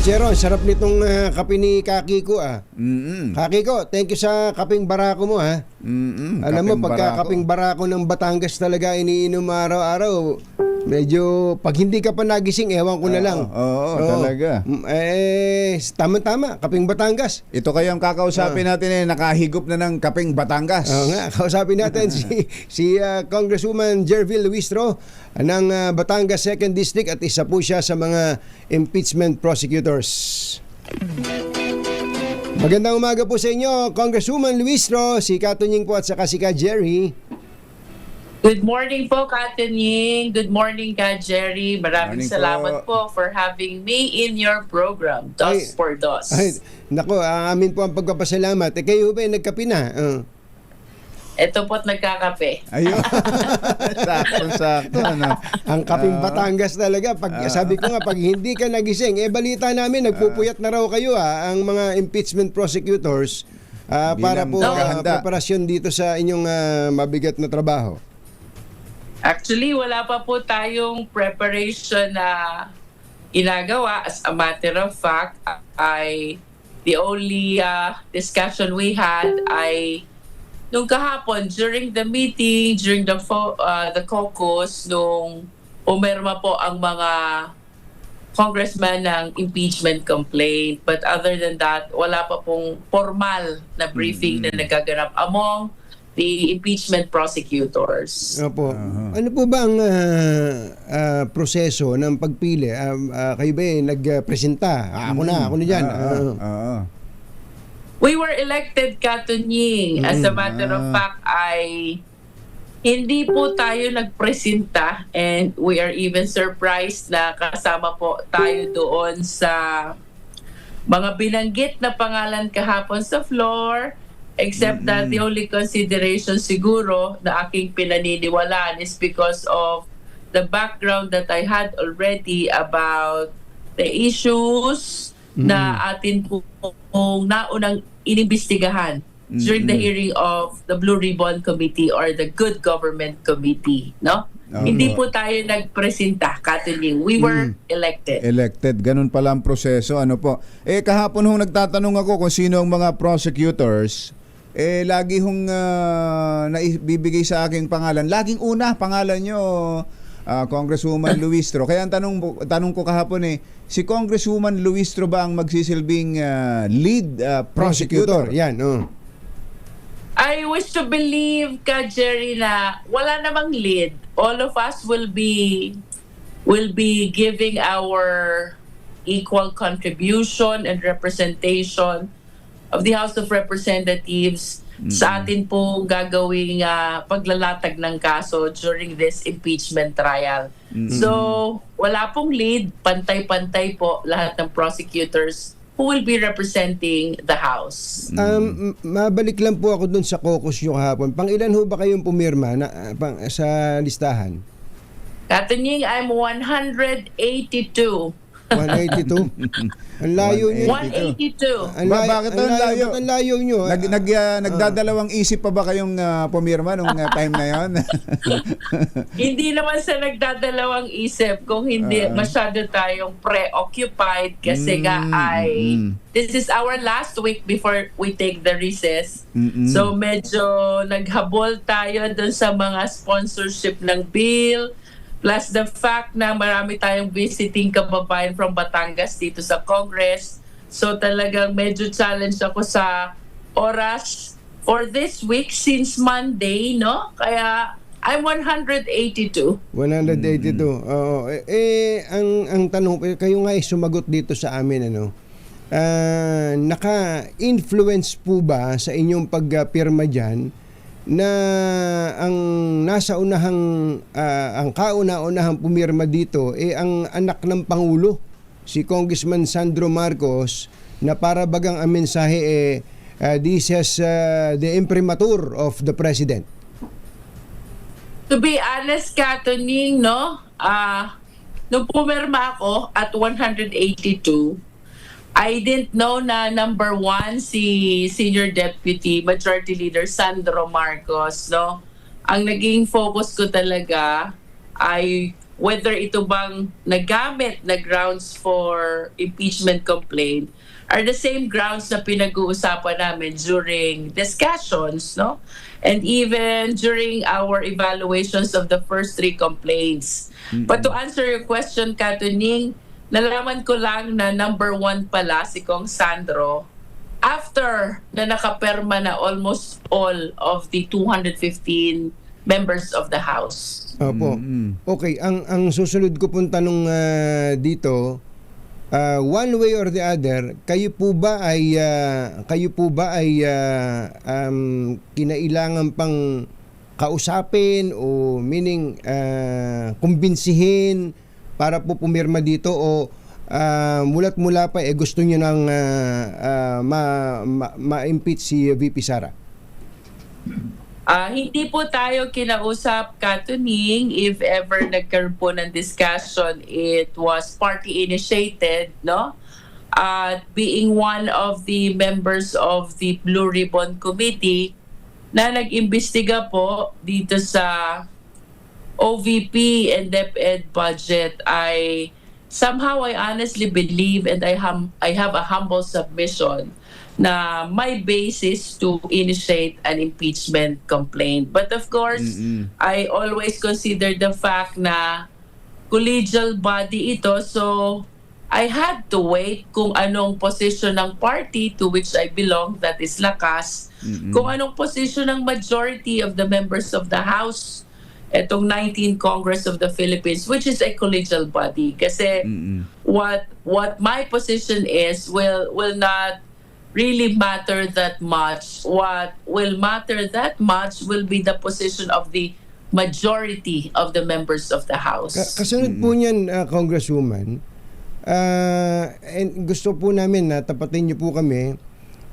Pachero, ang sarap nitong ah, kape ni Kakiko ah. Mm-mm. Kakiko, thank you sa kaping barako mo ha. Mm-mm. Alam mo, Kapeng pagka barako. kaping barako ng Batangas talaga iniinom araw-araw, medyo, pag hindi ka pa nagising, ewan ko na Oo, lang. oo, talaga. Mm, Eh, tama-tama, kaping Batangas. Ito kayang kakausapin natin eh, nakahigop na ng kapeng Batangas. Oo nga, kausapin natin si, si ah, Congresswoman Jerville Luistro ng ah, Batangas 2nd District at isa po siya sa mga impeachment prosecutors. Magandang umaga po sa inyo, Congresswoman Luistro, si Katunying po at saka si Ka Jerry. Good morning po, Katunying. Good morning, Ka Jerry. Maraming Morning salamat po. po. for having me in your program, Dos Ay, for Dos. Ay, nako, ah, amin po ang pagpapasalamat. Eh, kayo ba ay nagkapi na? Ah. Ito po't nagkakape. Ayun. Sakto-sakto. Ano? Ang kaping Ah. Batangas talaga. Pag, sabi ko nga, pag hindi ka nagising, eh balita namin, nagpupuyat na raw kayo ah, ang mga impeachment prosecutors ah, para po maghahanda. preparasyon dito sa inyong ah, mabigat na trabaho. Actually, wala pa po tayong preparation na inagawa. As a matter of fact, ay the only uh, discussion we had ay nung kahapon during the meeting, during the uh, the caucus, nung umerma po ang mga congressman ng impeachment complaint. But other than that, wala pa pong formal na briefing na nagaganap among the impeachment prosecutors. Opo. Aha. Ano po ba ang ah, ah, proseso ng pagpili? Ah, ah, kayo ba ay nagpresenta? Ah, ako na, ako na dyan. Oo, Ah. oo. We were elected Katunying. As a matter of Ah. fact, ay hindi po tayo nagpresenta and we are even surprised na kasama po tayo doon sa mga binanggit na pangalan kahapon sa floor except that the only consideration siguro na aking pinaniniwalaan is because of the background that I had already about the issues na atin po pong naunang inimbestigahan during the hearing of the Blue Ribbon Committee or the Good Government Committee, no? Opo. Hindi po tayo nagpresenta, Katunying. We were elected. Elected. Ganun pala ang proseso. Ano po? Eh, kahapon hong nagtatanong ako kung sino ang mga prosecutors. Eh, lagi hong ah, naibibigay sa aking pangalan. Laging una, pangalan nyo, ah, Congresswoman Luistro. Kaya ang tanong, tanong ko kahapon eh, si Congresswoman Luistro ba ang magsisilbing ah, lead ah, prosecutor? Yan, oh. I wish to believe ka Jerry na wala namang lead. All of us will be will be giving our equal contribution and representation of the House of Representatives sa atin pong gagawing ah, paglalatag ng kaso during this impeachment trial. So, wala pong lead, pantay-pantay po lahat ng prosecutors who will be representing the House. Um, m- mabalik lang po ako dun sa caucus nyo kahapon. Pang ilan ho ba kayong pumirma na, ah, pang, sa listahan? Katunying, I'm 182. 182? ang layo nyo. 182. Ang layo, bakit ang ang layo? ba't Ang layo nyo. Nag, nag, ah, nagdadalawang isip pa ba kayong ah, pumirma nung ah, time na yon? hindi naman sa nagdadalawang isip kung hindi Ah. masyado tayong preoccupied kasi nga Mm, ay mm. this is our last week before we take the recess. Mm-mm. So medyo naghabol tayo dun sa mga sponsorship ng bill plus the fact na marami tayong visiting kababayan from Batangas dito sa Congress. So talagang medyo challenge ako sa oras for this week since Monday, no? Kaya I'm 182. 182. Oo. Eh, eh, ang ang tanong eh, kayo nga ay sumagot dito sa amin ano. Ah, naka-influence po ba sa inyong pagpirma diyan na ang nasa unahang ah, ang kauna-unahang pumirma dito eh ang anak ng pangulo si Congressman Sandro Marcos na para bagang ang mensahe eh ah, this is ah, the imprimatur of the president. To be honest, Katuning, no? Ah, nung pumirma ako at 182, I didn't know na number one si Senior Deputy Majority Leader Sandro Marcos, no? Ang naging focus ko talaga ay whether ito bang nagamit na grounds for impeachment complaint are the same grounds na pinag-uusapan namin during discussions, no? And even during our evaluations of the first three complaints. But to answer your question, Katuning, nalaman ko lang na number one pala si Kong Sandro after na nakaperma na almost all of the 215 members of the House. Opo. Mm-mm. Okay, ang ang susunod ko pong tanong ah, dito, ah, one way or the other, kayo po ba ay ah, kayo po ba ay ah, um, kinailangan pang kausapin o meaning ah, kumbinsihin para po pumirma dito o ah, mulat mula pa eh gusto niyo nang ah, ah, ma, ma, ma-impeach si VP Sara? Ah, hindi po tayo kinausap katuning if ever nagkaroon po ng discussion it was party initiated no at being one of the members of the Blue Ribbon Committee na nag-imbestiga po dito sa OVP and DepEd budget I somehow I honestly believe and I hum, I have a humble submission na may basis to initiate an impeachment complaint. But of course, Mm-mm. I always consider the fact na collegial body ito so I had to wait kung anong position ng party to which I belong, that is Lakas, Mm-mm. kung anong position ng majority of the members of the House, etong 19 Congress of the Philippines, which is a collegial body. Kasi Mm-mm. what what my position is will will not really matter that much. What will matter that much will be the position of the majority of the members of the House. Ka- kasunod po niyan, uh, Congresswoman, ah, and gusto po namin na tapatin niyo po kami,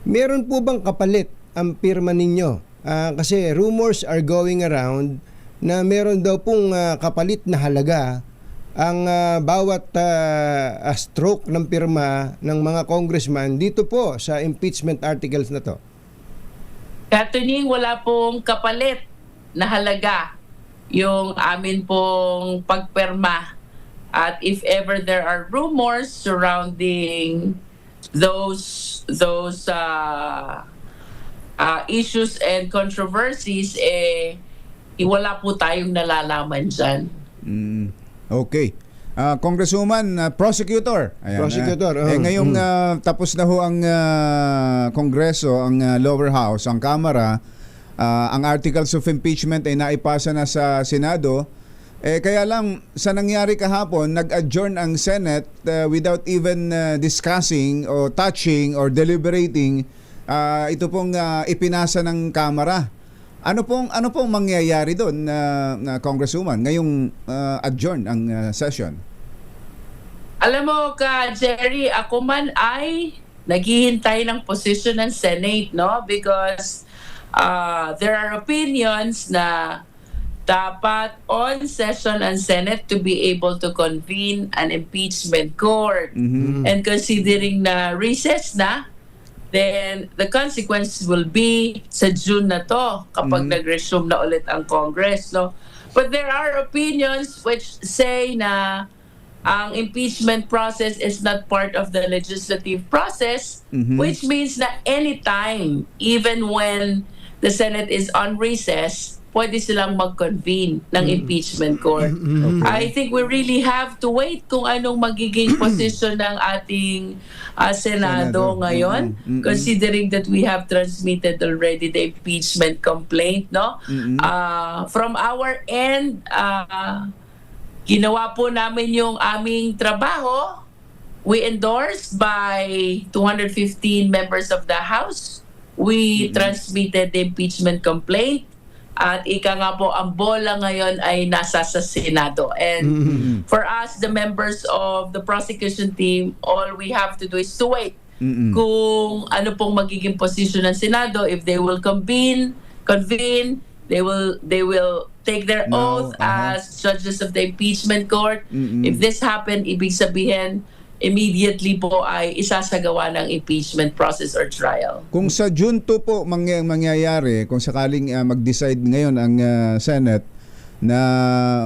meron po bang kapalit ang pirma ninyo? Ah, kasi rumors are going around na meron daw pong ah, kapalit na halaga ang ah, bawat ah, stroke ng pirma ng mga congressman dito po sa impeachment articles na to. Katuning wala pong kapalit na halaga yung amin pong pagperma. At if ever there are rumors surrounding those those uh, uh, issues and controversies, eh, wala po tayong nalalaman dyan. Mm, okay. Ah, Congresswoman, ah, prosecutor. Ayan, Prosecutor, ah. oh. eh, ngayong Mm. ah, tapos na ho ang ah, Kongreso, ang ah, lower house, ang Kamara, ah, ang articles of impeachment ay naipasa na sa Senado. Eh kaya lang sa nangyari kahapon, nag-adjourn ang Senate ah, without even ah, discussing o touching or deliberating ah, ito pong ah, ipinasa ng Kamara. Ano pong ano pong mangyayari doon na, na Congresswoman ngayong ah, adjourn ang ah, session? Alam mo ka, Jerry, ako man ay naghihintay ng position ng Senate, no? Because uh, there are opinions na dapat on session ang Senate to be able to convene an impeachment court. Mhm. And considering na recess na, then the consequence will be sa June na to kapag Mhm. nag-resume na ulit ang Congress. No? But there are opinions which say na ang impeachment process is not part of the legislative process, Mhm. which means na anytime, even when the Senate is on recess, pwede silang mag-convene ng impeachment court. I think we really have to wait kung anong magiging position ng ating uh, Senado, Senado. ngayon, considering that we have transmitted already the impeachment complaint, no? Uh, from our end, uh, ginawa po namin yung aming trabaho. We endorsed by 215 members of the House. We transmitted the impeachment complaint. At ika nga po, ang bola ngayon ay nasa sa Senado. And Mhm. for us, the members of the prosecution team, all we have to do is to wait Mhm. kung ano pong magiging position ng Senado if they will convene convene they will they will take their No, oath uh-huh. as judges of the impeachment court Mm-mm. if this happen ibig sabihin immediately po ay isasagawa ng impeachment process or trial Kung sa June 2 po mangya- mangyayari, kung sakaling ah, mag-decide ngayon ang ah, Senate, na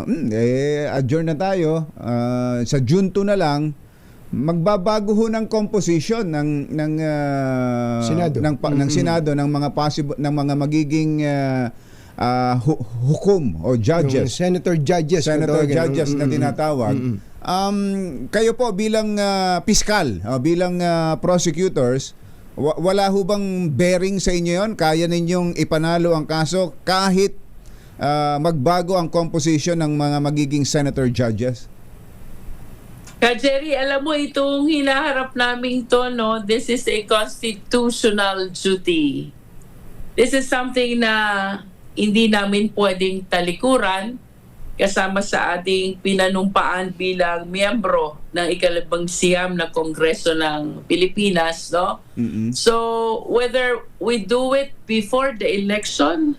hmm, eh, adjourn na tayo ah, sa June 2 na lang magbabago ho ng composition ng ng ah, Senado. ng, pa- ng Senado ng mga possible ng mga magiging ah, hu- hukom o Yung judges senator judges. senator judges na Mm, mm, tinatawag. mm, mm. Um, kayo po bilang ah, piskal, o bilang ah, prosecutors, wa- wala ho bang bearing sa inyo yon? Kaya ninyong ipanalo ang kaso kahit ah, magbago ang composition ng mga magiging senator judges? Ka Jerry, alam mo itong hinaharap naming to, no? This is a constitutional duty. This is something na hindi namin pwedeng talikuran kasama sa ating pinanumpaan bilang miyembro ng ikalabang siyam na Kongreso ng Pilipinas, no? Mm-mm. So, whether we do it before the election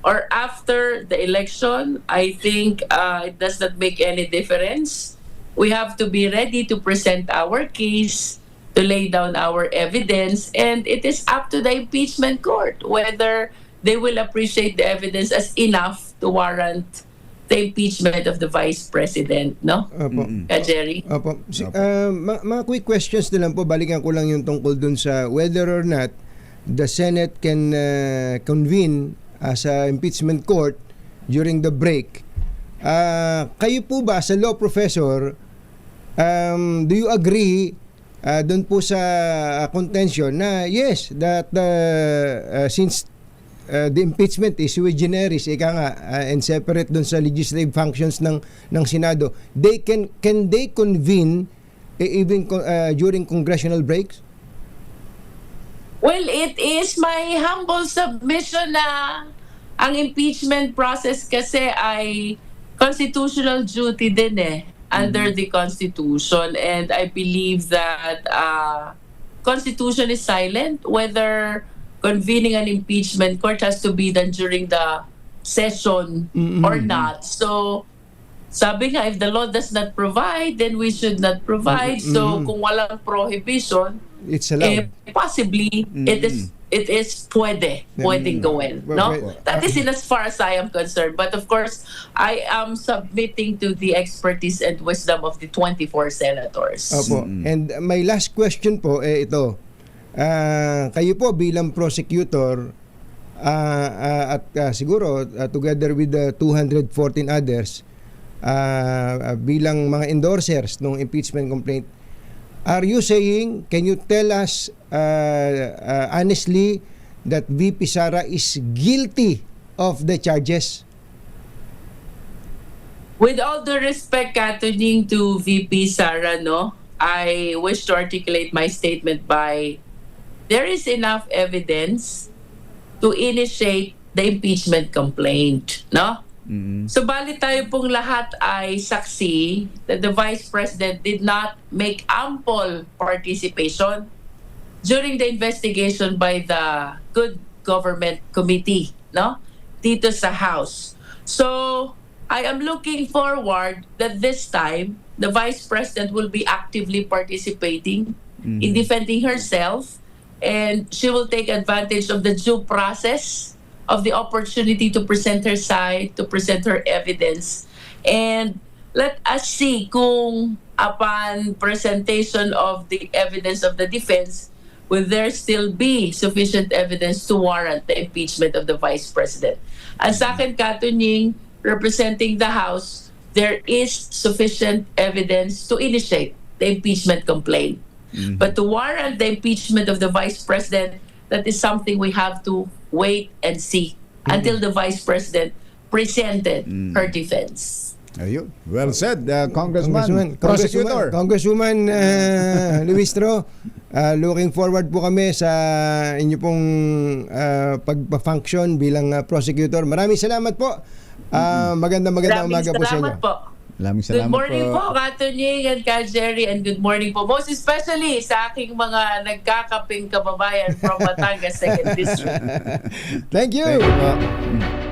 or after the election, I think uh, it does not make any difference. We have to be ready to present our case, to lay down our evidence, and it is up to the impeachment court whether they will appreciate the evidence as enough to warrant the impeachment of the vice president, no? Opo. Ka Jerry? Opo. Si, ah, ma- mga quick questions na lang po. Balikan ko lang yung tungkol dun sa whether or not the Senate can ah, convene as a impeachment court during the break. Ah, kayo po ba sa law professor, um, do you agree ah, doon po sa ah, contention na yes, that uh, ah, since uh, the impeachment is sui generis ika nga uh, and separate doon sa legislative functions ng ng Senado. They can can they convene eh, even uh, during congressional breaks? Well, it is my humble submission na ang impeachment process kasi ay constitutional duty din eh under the constitution. And I believe that uh, constitution is silent whether convening an impeachment court has to be done during the session or not. So sabi nga if the law does not provide then we should not provide. So kung walang prohibition it's eh, allowed possibly it is it is pwede pwedeng gawin no? Well, that is in as far as I am concerned. But of course I am submitting to the expertise and wisdom of the 24 senators. Opo. And my last question po eh ito. Ah, kayo po bilang prosecutor ah, ah, at ah, siguro ah, together with the 214 others ah, ah, bilang mga endorsers ng impeachment complaint are you saying can you tell us ah, ah, honestly that VP Sara is guilty of the charges? With all due respect, Katunying to VP Sara, no, I wish to articulate my statement by there is enough evidence to initiate the impeachment complaint, no? Mm-mm. Subalit tayo pong lahat ay saksi that the Vice President did not make ample participation during the investigation by the Good Government Committee, no? Dito sa House. So, I am looking forward that this time the Vice President will be actively participating in defending herself and she will take advantage of the due process of the opportunity to present her side, to present her evidence. And let us see kung upon presentation of the evidence of the defense, will there still be sufficient evidence to warrant the impeachment of the Vice President? Ang sa akin, Katunying, representing the House, there is sufficient evidence to initiate the impeachment complaint. But to warrant the impeachment of the Vice President, that is something we have to wait and see until the Vice President presented her defense. Ayun. Well said, uh, Congressman. Congressman, Prosecutor. Congresswoman uh, Luistro, uh, looking forward po kami sa inyo pong uh, pagpa-function bilang uh, prosecutor. Maraming salamat po. Uh, magandang magandang Maraming umaga po sa inyo. salamat po. Maraming Good salamat morning po, po. Katunying and Ka Jerry, and good morning po. Most especially sa aking mga nagkakaping kababayan from Batangas Second District. Thank you. Thank you po. Mm.